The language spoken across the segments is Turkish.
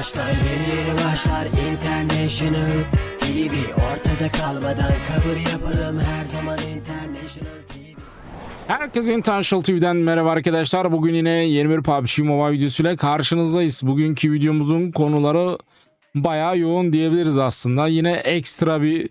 başlar Yeni yeni başlar International TV Ortada kalmadan kabul yapalım Her zaman International TV Herkese International TV'den merhaba arkadaşlar. Bugün yine yeni bir PUBG Mobile videosuyla karşınızdayız. Bugünkü videomuzun konuları bayağı yoğun diyebiliriz aslında. Yine ekstra bir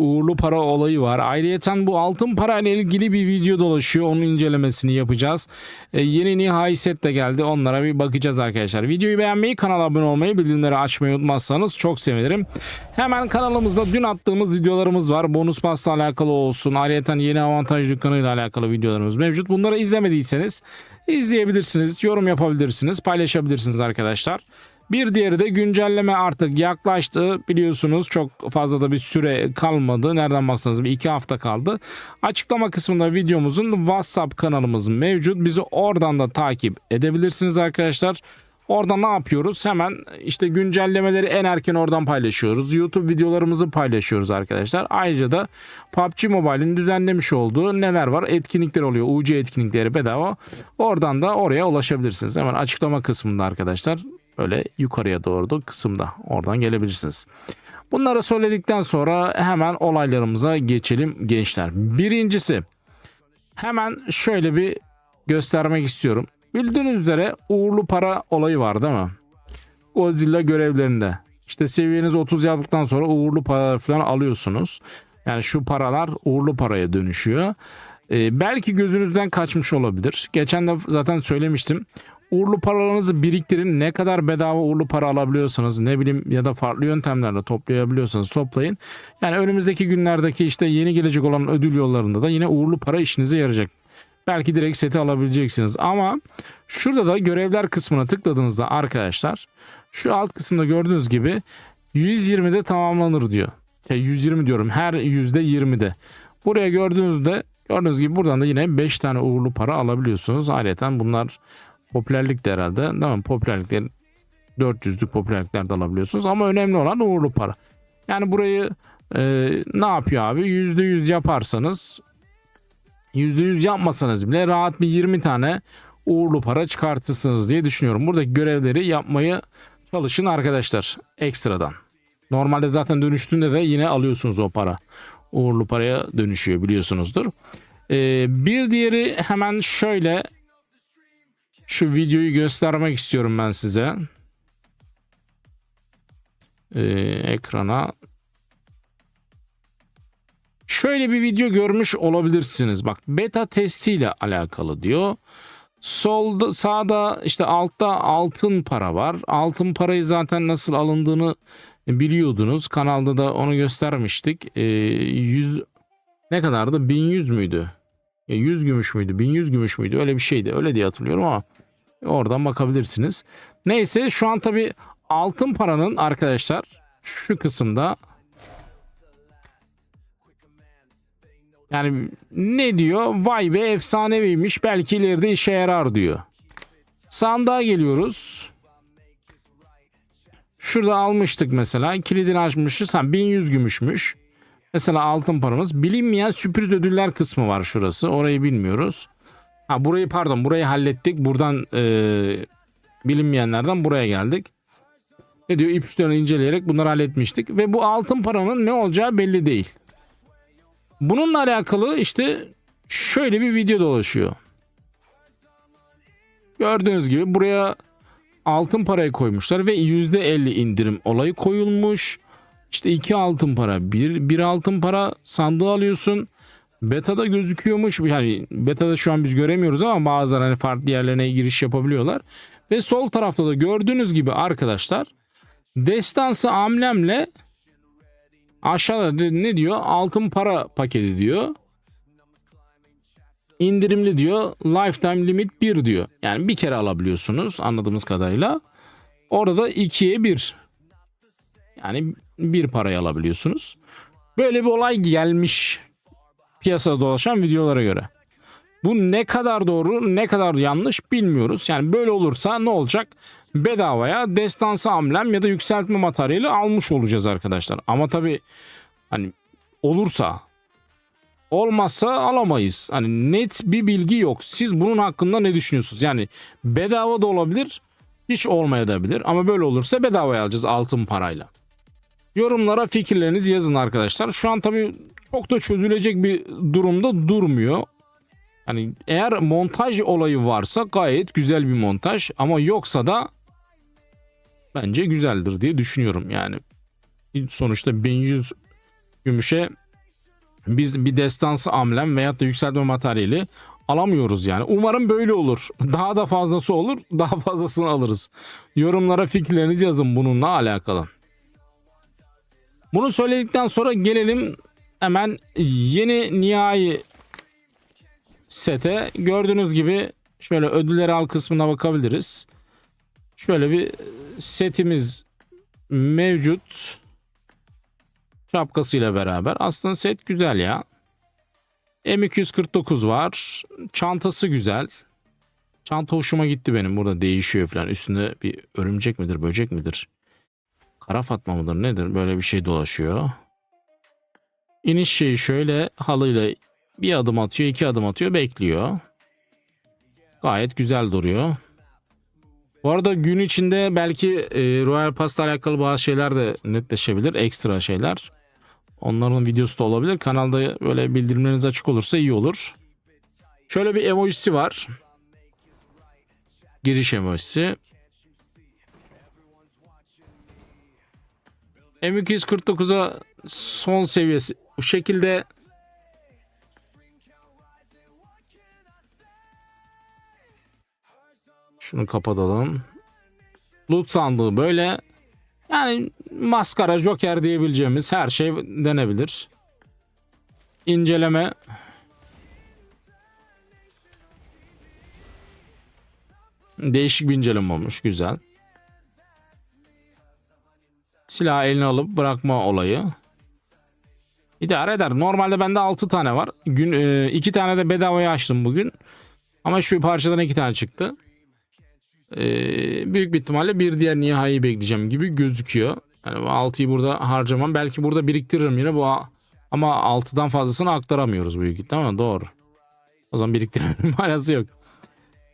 uğurlu para olayı var. Ayrıca bu altın para ile ilgili bir video dolaşıyor. Onun incelemesini yapacağız. E, yeni nihai set de geldi. Onlara bir bakacağız arkadaşlar. Videoyu beğenmeyi, kanala abone olmayı, bildirimleri açmayı unutmazsanız çok sevinirim. Hemen kanalımızda dün attığımız videolarımız var. Bonus pasta alakalı olsun. Ayrıca yeni avantaj dükkanıyla alakalı videolarımız mevcut. Bunları izlemediyseniz izleyebilirsiniz. Yorum yapabilirsiniz. Paylaşabilirsiniz arkadaşlar. Bir diğeri de güncelleme artık yaklaştı. Biliyorsunuz çok fazla da bir süre kalmadı. Nereden baksanız bir iki hafta kaldı. Açıklama kısmında videomuzun WhatsApp kanalımız mevcut. Bizi oradan da takip edebilirsiniz arkadaşlar. Orada ne yapıyoruz? Hemen işte güncellemeleri en erken oradan paylaşıyoruz. YouTube videolarımızı paylaşıyoruz arkadaşlar. Ayrıca da PUBG Mobile'in düzenlemiş olduğu neler var? Etkinlikler oluyor. UC etkinlikleri bedava. Oradan da oraya ulaşabilirsiniz. Hemen açıklama kısmında arkadaşlar. Böyle yukarıya doğru da kısımda. Oradan gelebilirsiniz. Bunları söyledikten sonra hemen olaylarımıza geçelim gençler. Birincisi hemen şöyle bir göstermek istiyorum. Bildiğiniz üzere uğurlu para olayı var değil mi? Godzilla görevlerinde. İşte seviyeniz 30 yaptıktan sonra uğurlu para falan alıyorsunuz. Yani şu paralar uğurlu paraya dönüşüyor. Ee, belki gözünüzden kaçmış olabilir. Geçen de zaten söylemiştim. Uğurlu paralarınızı biriktirin. Ne kadar bedava uğurlu para alabiliyorsanız ne bileyim ya da farklı yöntemlerle toplayabiliyorsanız toplayın. Yani önümüzdeki günlerdeki işte yeni gelecek olan ödül yollarında da yine uğurlu para işinize yarayacak. Belki direkt seti alabileceksiniz ama şurada da görevler kısmına tıkladığınızda arkadaşlar şu alt kısımda gördüğünüz gibi 120'de tamamlanır diyor. Ya 120 diyorum her %20'de. Buraya gördüğünüzde gördüğünüz gibi buradan da yine 5 tane uğurlu para alabiliyorsunuz. Ayrıca bunlar popülerlik de herhalde mi? Popülerlikler 400'lük popülerlikler de alabiliyorsunuz ama önemli olan uğurlu para. Yani burayı e, ne yapıyor abi? %100 yaparsanız %100 yapmasanız bile rahat bir 20 tane uğurlu para çıkartırsınız diye düşünüyorum. Buradaki görevleri yapmayı çalışın arkadaşlar ekstradan. Normalde zaten dönüştüğünde de yine alıyorsunuz o para. Uğurlu paraya dönüşüyor biliyorsunuzdur. Ee, bir diğeri hemen şöyle şu videoyu göstermek istiyorum ben size. Ee, ekrana Şöyle bir video görmüş olabilirsiniz. Bak beta testiyle alakalı diyor. Solda sağda işte altta altın para var. Altın parayı zaten nasıl alındığını biliyordunuz. Kanalda da onu göstermiştik. Ee, 100 ne kadardı? 1100 müydü? Ya 100 gümüş müydü? 1100 gümüş müydü? Öyle bir şeydi. Öyle diye hatırlıyorum ama oradan bakabilirsiniz. Neyse şu an tabi altın paranın arkadaşlar şu kısımda Yani ne diyor? Vay be efsaneviymiş belki ileride işe yarar diyor. Sandığa geliyoruz. Şurada almıştık mesela. Kilidini açmışız. Ha 1100 gümüşmüş. Mesela altın paramız. Bilinmeyen sürpriz ödüller kısmı var şurası. Orayı bilmiyoruz. Ha burayı pardon burayı hallettik. Buradan e, bilinmeyenlerden buraya geldik. Ne diyor? İpuçlarını inceleyerek bunları halletmiştik. Ve bu altın paranın ne olacağı belli değil. Bununla alakalı işte şöyle bir video dolaşıyor. Gördüğünüz gibi buraya altın parayı koymuşlar ve %50 indirim olayı koyulmuş. İşte iki altın para, bir, bir altın para sandığı alıyorsun. Beta'da gözüküyormuş. Yani beta'da şu an biz göremiyoruz ama bazıları hani farklı yerlerine giriş yapabiliyorlar. Ve sol tarafta da gördüğünüz gibi arkadaşlar destansı amblemle Aşağıda ne diyor? Altın para paketi diyor. İndirimli diyor. Lifetime limit 1 diyor. Yani bir kere alabiliyorsunuz anladığımız kadarıyla. Orada da 2'ye 1. Yani bir parayı alabiliyorsunuz. Böyle bir olay gelmiş piyasada dolaşan videolara göre. Bu ne kadar doğru ne kadar yanlış bilmiyoruz. Yani böyle olursa ne olacak? bedavaya destansı amblem ya da yükseltme materyali almış olacağız arkadaşlar. Ama tabi hani olursa olmazsa alamayız. Hani net bir bilgi yok. Siz bunun hakkında ne düşünüyorsunuz? Yani bedava da olabilir Hiç olmayabilir ama böyle olursa bedavaya alacağız altın parayla. Yorumlara fikirlerinizi yazın arkadaşlar. Şu an tabii çok da çözülecek bir durumda durmuyor. Hani eğer montaj olayı varsa gayet güzel bir montaj ama yoksa da bence güzeldir diye düşünüyorum yani. Sonuçta 1100 gümüşe biz bir destansı amblem veyahut da yükseltme materyali alamıyoruz yani. Umarım böyle olur. Daha da fazlası olur. Daha fazlasını alırız. Yorumlara fikirlerinizi yazın bununla alakalı. Bunu söyledikten sonra gelelim hemen yeni nihai sete. Gördüğünüz gibi şöyle ödüller al kısmına bakabiliriz. Şöyle bir setimiz mevcut. Şapkasıyla beraber. Aslında set güzel ya. M249 var. Çantası güzel. Çanta hoşuma gitti benim. Burada değişiyor falan. Üstünde bir örümcek midir, böcek midir? Kara fatma mıdır nedir? Böyle bir şey dolaşıyor. İniş şeyi şöyle halıyla bir adım atıyor, iki adım atıyor, bekliyor. Gayet güzel duruyor. Bu arada gün içinde belki e, Royal Pass'la alakalı bazı şeyler de netleşebilir. Ekstra şeyler. Onların videosu da olabilir. Kanalda böyle bildirimleriniz açık olursa iyi olur. Şöyle bir emojisi var. Giriş emojisi. M249'a son seviyesi. Bu şekilde Şunu kapatalım. Loot sandığı böyle. Yani maskara, joker diyebileceğimiz her şey denebilir. İnceleme. Değişik bir inceleme olmuş. Güzel. Silah eline alıp bırakma olayı. İdare eder. Normalde bende 6 tane var. Gün 2 tane de bedavaya açtım bugün. Ama şu parçadan 2 tane çıktı. Ee, büyük bir ihtimalle bir diğer nihai bekleyeceğim gibi gözüküyor. Yani 6'yı burada harcamam. Belki burada biriktiririm yine bu ama 6'dan fazlasını aktaramıyoruz büyük ihtimalle. Doğru. O zaman biriktirmenin manası yok.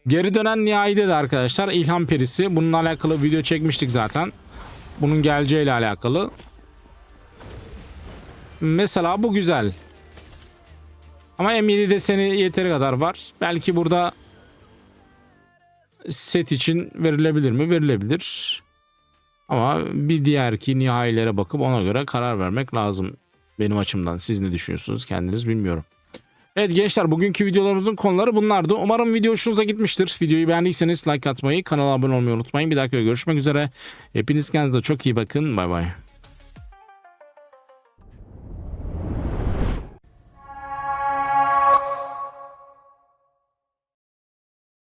Geri dönen nihayide de arkadaşlar İlham Perisi. Bununla alakalı video çekmiştik zaten. Bunun geleceğiyle alakalı. Mesela bu güzel. Ama M7 deseni yeteri kadar var. Belki burada set için verilebilir mi? Verilebilir. Ama bir diğer ki nihayelere bakıp ona göre karar vermek lazım. Benim açımdan. Siz ne düşünüyorsunuz kendiniz bilmiyorum. Evet gençler bugünkü videolarımızın konuları bunlardı. Umarım video hoşunuza gitmiştir. Videoyu beğendiyseniz like atmayı, kanala abone olmayı unutmayın. Bir dahaki görüşmek üzere. Hepiniz kendinize çok iyi bakın. Bay bay.